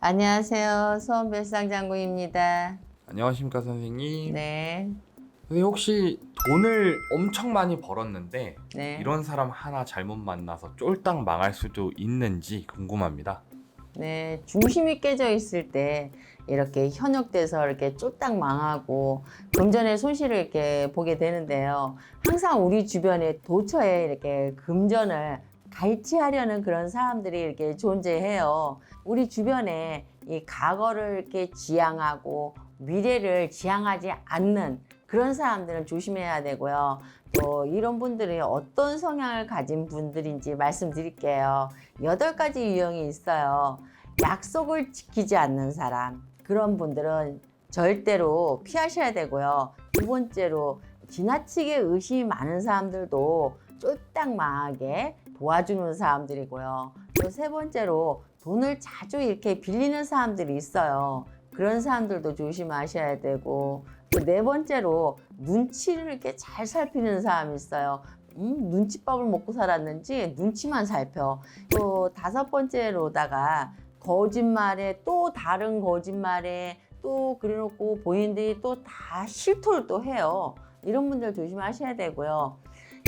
안녕하세요. 수원별상 장군입니다. 안녕하십니까 선생님. 네. 선생님 혹시 돈을 엄청 많이 벌었는데 네. 이런 사람 하나 잘못 만나서 쫄딱 망할 수도 있는지 궁금합니다. 네. 중심이 깨져 있을 때 이렇게 현혹돼서 이렇게 쫄딱 망하고 금전의 손실을 이렇게 보게 되는데요. 항상 우리 주변에 도처에 이렇게 금전을 갈취하려는 그런 사람들이 이렇게 존재해요. 우리 주변에 이 과거를 이렇게 지향하고 미래를 지향하지 않는 그런 사람들은 조심해야 되고요. 또 이런 분들이 어떤 성향을 가진 분들인지 말씀드릴게요. 여덟 가지 유형이 있어요. 약속을 지키지 않는 사람. 그런 분들은 절대로 피하셔야 되고요. 두 번째로 지나치게 의심이 많은 사람들도 쫄딱 망하게 도와주는 사람들이고요. 또 세 번째로 돈을 자주 이렇게 빌리는 사람들이 있어요. 그런 사람들도 조심하셔야 되고 또 네 번째로 눈치를 이렇게 잘 살피는 사람이 있어요. 음, 눈치밥을 먹고 살았는지 눈치만 살펴. 또 다섯 번째로다가 거짓말에 또 다른 거짓말에 또 그래놓고 본인들이 또 다 실토를 또 해요. 이런 분들 조심하셔야 되고요.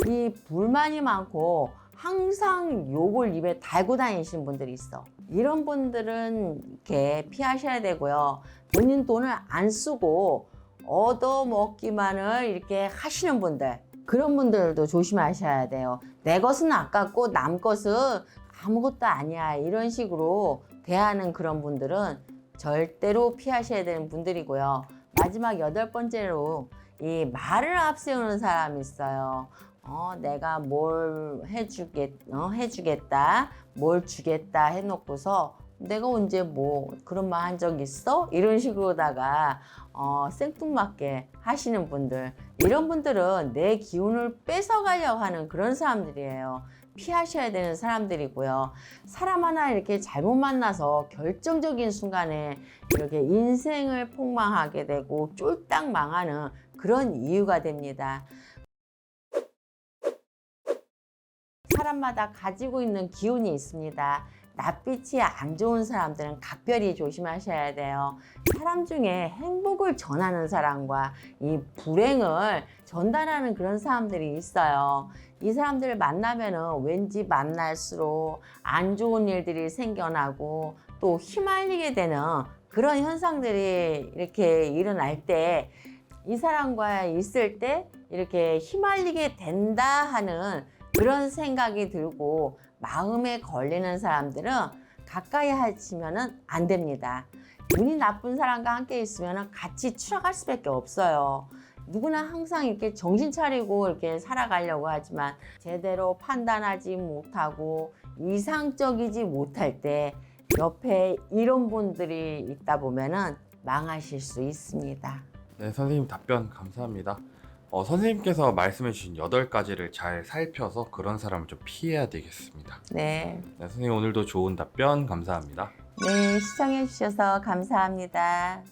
이 불만이 많고 항상 욕을 입에 달고 다니시는 분들이 있어. 이런 분들은 이렇게 피하셔야 되고요. 본인 돈을 안 쓰고 얻어먹기만을 이렇게 하시는 분들. 그런 분들도 조심하셔야 돼요. 내 것은 아깝고 남 것은 아무것도 아니야. 이런 식으로 대하는 그런 분들은 절대로 피하셔야 되는 분들이고요. 마지막 여덟 번째로 이 말을 앞세우는 사람이 있어요. 어, 내가 뭘 해주겠, 어, 해주겠다, 뭘 주겠다 해놓고서 내가 언제 뭐 그런 말 한 적 있어? 이런 식으로다가 어, 생뚱맞게 하시는 분들 이런 분들은 내 기운을 뺏어가려고 하는 그런 사람들이에요. 피하셔야 되는 사람들이고요. 사람 하나 이렇게 잘못 만나서 결정적인 순간에 이렇게 인생을 폭망하게 되고 쫄딱 망하는 그런 이유가 됩니다. 사람마다 가지고 있는 기운이 있습니다. 낯빛이 안 좋은 사람들은 각별히 조심하셔야 돼요. 사람 중에 행복을 전하는 사람과 이 불행을 전달하는 그런 사람들이 있어요. 이 사람들을 만나면은 왠지 만날수록 안 좋은 일들이 생겨나고 또 휘말리게 되는 그런 현상들이 이렇게 일어날 때 이 사람과 있을 때 이렇게 휘말리게 된다 하는 그런 생각이 들고 마음에 걸리는 사람들은 가까이 하시면 안 됩니다. 운이 나쁜 사람과 함께 있으면 같이 추락할 수밖에 없어요. 누구나 항상 이렇게 정신 차리고 이렇게 살아가려고 하지만 제대로 판단하지 못하고 이상적이지 못할 때 옆에 이런 분들이 있다 보면은 망하실 수 있습니다. 네 선생님 답변 감사합니다. 어, 선생님께서 말씀해 주신 8가지를 잘 살펴서 그런 사람을 좀 피해야 되겠습니다. 네. 네, 선생님 오늘도 좋은 답변 감사합니다. 네, 시청해 주셔서 감사합니다.